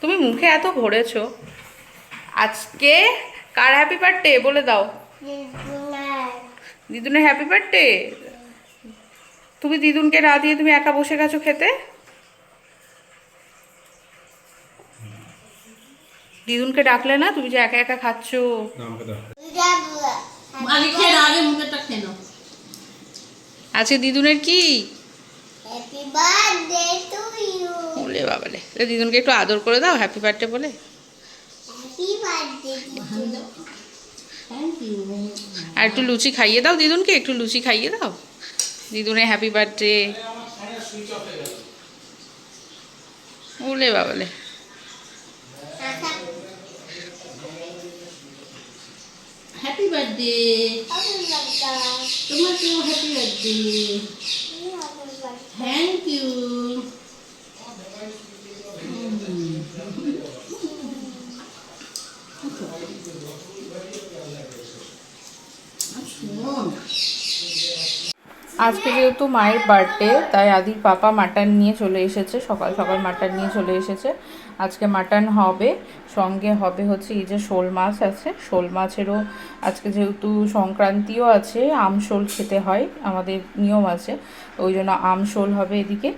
তুমি মুখে এত ভরেছো। আজকে কার হ্যাপি বার্থডে বলে দাও। দিদুনের হ্যাপি বার্থডে তুমি দিদুনকে না দিয়ে তুমি একা বসে গেছো খেতে? দিদুনকে ডাকলে না তুমি যে একা একা খাচ্ছো? আজকে দিদুনের কি? Happy birthday to you. বলে বাবালে এ দিদুনকে একটু আদর করে দাও হ্যাপি বার্থডে বলে। আর একটু লুচি খাইয়ে দাও দিদুনকে একটু লুচি খাইয়ে দাও। দিদুনে হ্যাপি বার্থডে বলে বাবালে হ্যাপি বার্থডে তোমাকেও হ্যাপি বার্থডে থ্যাংক ইউ শোন আজকে যেহেতু মায়ের বার্থডে তাই আদির পাপা মাটন নিয়ে চলে এসেছে, সকাল সকাল মাটন নিয়ে চলে এসেছে। আজকে মাটন হবে, সঙ্গে হবে হচ্ছে এই যে শোল মাছ আছে। শোল মাছেরও আজকে যেহেতু সংক্রান্তিও আছে, আম শোল খেতে হয়, আমাদের নিয়ম আছে। ওই জন্য আম শোল হবে এদিকে,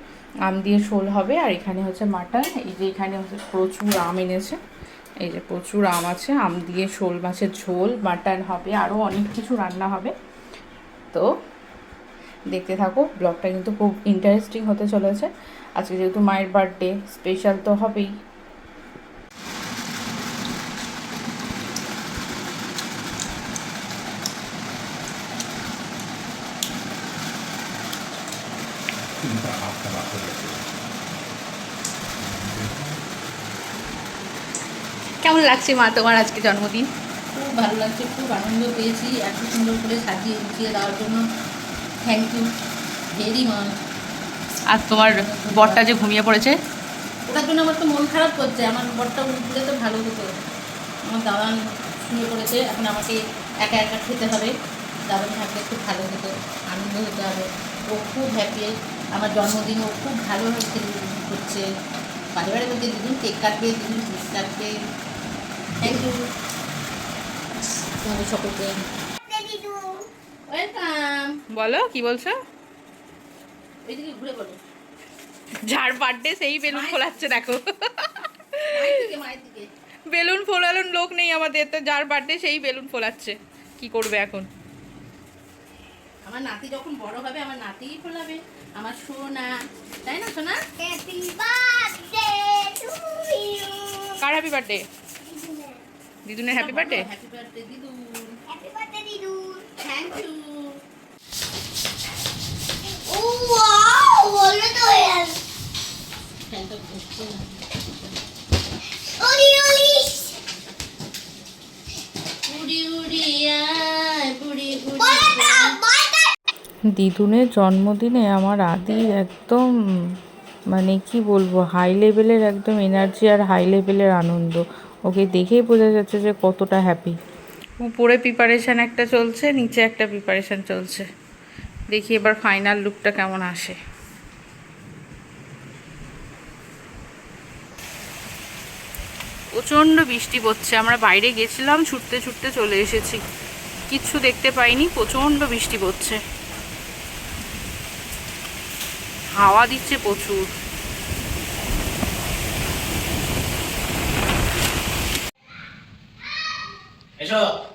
আম দিয়ে শোল হবে, আর এখানে হচ্ছে মাটন এই যে এখানে হচ্ছে প্রচুর আম এনেছে। এই যে প্রচুর আম আছে, আম দিয়ে শোল মাছের ঝোল মাটন হবে, আরও অনেক কিছু রান্না হবে। তো দেখতে থাকো। ব্লগটা কিন্তু খুব ইন্টারেস্টিং হতে চলেছে। আজকে যেহেতু মায়ের বার্থডে স্পেশাল তো হবেই। কেমন লাগছে মা তোমার আজকে জন্মদিন? খুব ভালো লাগছে খুব আনন্দ পেয়েছি এত সুন্দর করে সাজিয়ে গুছিয়ে দেওয়ার জন্য। থ্যাংক ইউ ভেরি মাচ আর তোমার বরটা যে ঘুমিয়ে পড়েছে? ওটার জন্য আমার তো মন খারাপ করছে। আমার বরটা উঠলে তো ভালো হতো। আমার দাদান শুয়ে পড়েছে। এখন আমাকে একা একা খেতে হবে। দাদান থাকলে খুব ভালো হতো আনন্দ হতে হবে। ও খুব হ্যাপি আমার জন্মদিন ও খুব করছে। বাড়ি বাড়ি বলতে দিদিন কেক কাটবে দিদিন জুস কাটবে। থ্যাংক ইউ তোমাদের সকলকে বলো কি বলছো? যার বার্থডে সেই বেলুন ফোলাচ্ছে দেখো। বেলুন ফোলানোর লোক নেই আমাদের তো যার বার্থডে সেই বেলুন ফোলাচ্ছে। কি করবে এখন? আমার নাতি যখন বড় হবে আমার নাতিই ফোলাবে। আমার সোনা তাই না সোনা. কার হ্যাপি বার্থডে দিদুনের। হ্যাপি বার্থডে হ্যাপি বার্থডে দিদু Happy birthday, Didu. Thank you দিদুনের জন্মদিনে আমার আদি একদম মানে কি বলব হাই লেভেলের একদম এনার্জি আর হাই লেভেলের আনন্দ। ওকে দেখেই বোঝা যাচ্ছে যে কতটা হ্যাপি উপরে প্রিপারেশন একটা চলছে নিচে একটা প্রিপারেশন চলছে। দেখি এবার ফাইনাল লুকটা কেমন আসে। প্রচণ্ড বৃষ্টি পড়ছে, আমরা বাইরে গেছিলাম, ছুটতে ছুটতে চলে এসেছি। কিচ্ছু দেখতে পাইনি, প্রচণ্ড বৃষ্টি পড়ছে। হাওয়া দিচ্ছে প্রচুর। এসো।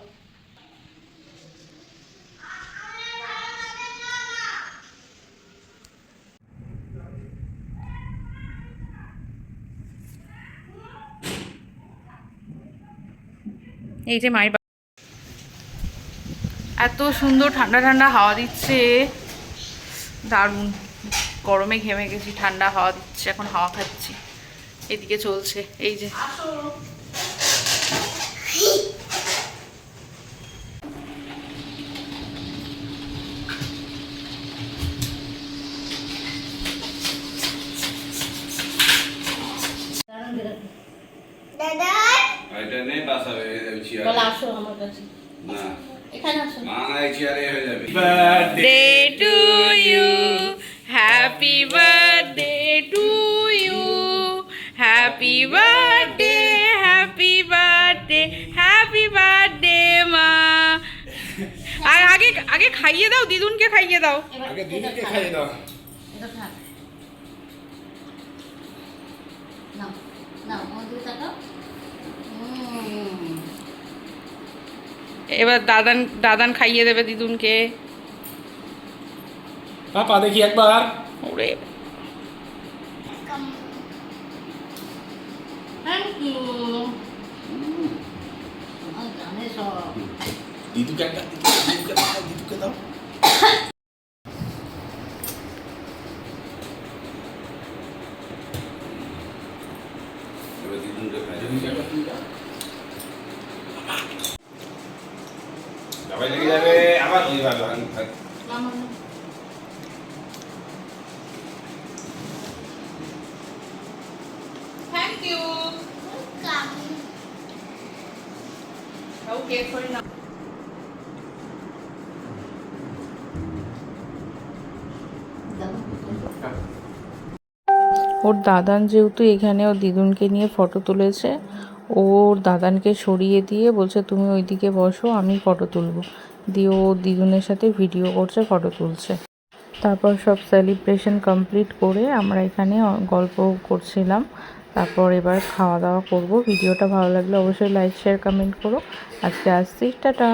এই যে মায়ের এত সুন্দর ঠান্ডা ঠান্ডা হাওয়া দিচ্ছে। দারুণ। গরমে ঘেমে গেছি, ঠান্ডা হাওয়া দিচ্ছে, এখন হাওয়া খাচ্ছি। এদিকে চলছে, এই যে। দাদা। এটা নেই বাসাবে চেয়ারে বলো আসো আমার কাছে। না। এখানে আসো। না না এই চেয়ারে হয়ে যাবে। Day to you happy birthday birthday happy birthday happy birthday মা আর আগে আগে খাইয়ে দাও দিদুনকে খাইয়ে দাও। আগে খাইয়ে দাও। নাও নাও এবার দাদান দাদান খাইয়ে দেবে দিদুনকে পাপা দেখি একবার ওরে থ্যাংক ইউ উম, আমার জানে সব দিদুকে একটা দিদুকে দাও দিদুকে দাও এবার দিদুনকে খাই দিদুকে একবার তুমি দাও সবাই লেগে যাবে ওর দাদান যেহেতু এখানে, ওর দিদুনকে নিয়ে ফটো তুলেছে ওর দাদানকে সরিয়ে দিয়ে বলছে, তুমি ওইদিকে বসো, আমি ফটো তুলবো। দিয়ে ও দুজনের সাথে ভিডিও করছে ফটো তুলছে। তারপর সব সেলিব্রেশন কমপ্লিট করে আমরা এখানে গল্প করছিলাম। তারপর এবার খাওয়া দাওয়া করব। ভিডিওটা ভালো লাগলে অবশ্যই লাইক শেয়ার কমেন্ট করো। আজকে আসছি, টাটা!